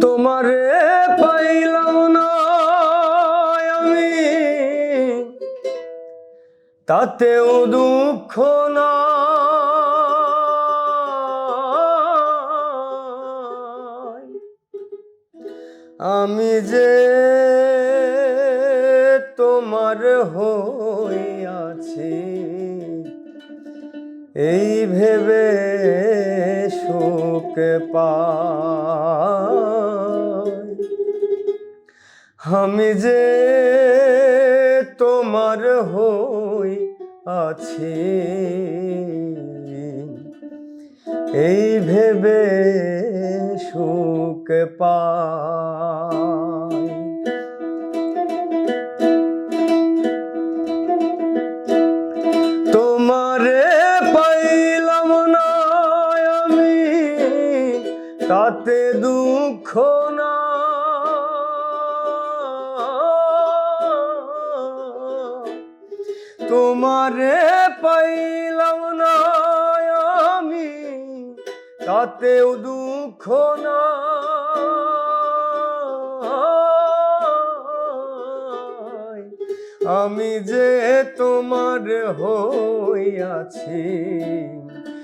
তোমারে পাইলাম না আমি। তাতেও দুঃখ না। আমি যে তোমার হইয়াছি এই ভেবে সুখ আমি যে তোমার হই আছি। এই ভেবে সুখ পাই। তাতে দুঃখ না। তোমারে পাইলাম না আমি তাতেও দুঃখ না। আমি যে তোমার হইয়াছি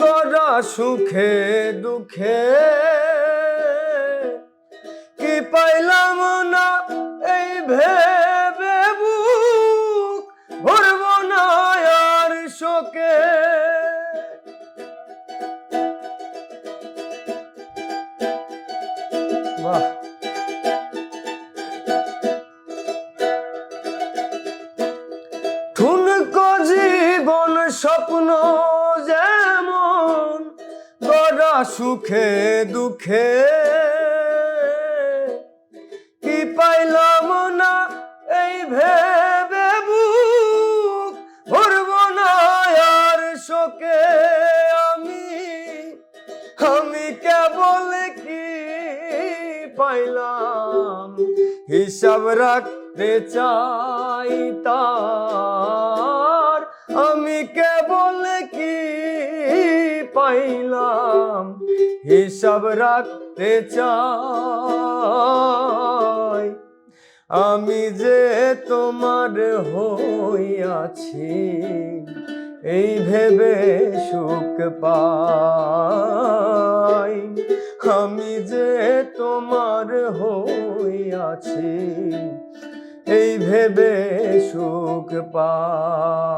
গড়া সুখে দুঃখে কি পাইলাম না এই ভেবে বুক? ভরব না আর শোকে। জীবন স্বপ্ন গড়া সুখে, দুঃখে। কি পাইলাম না এই ভেবে বুক? ভরব না আর শোকে আমি। আমি কেবল কি পাইলাম? হিসাব রাখতে চাই তার। আমি কেবল কি পাইলাম, হিসাব রাখতে চাই। আমি যে তোমার হইয়াছি, এই ভেবে সুখ পাই। আমি যে তোমার হইয়াছি, এই ভেবে সুখ পাই।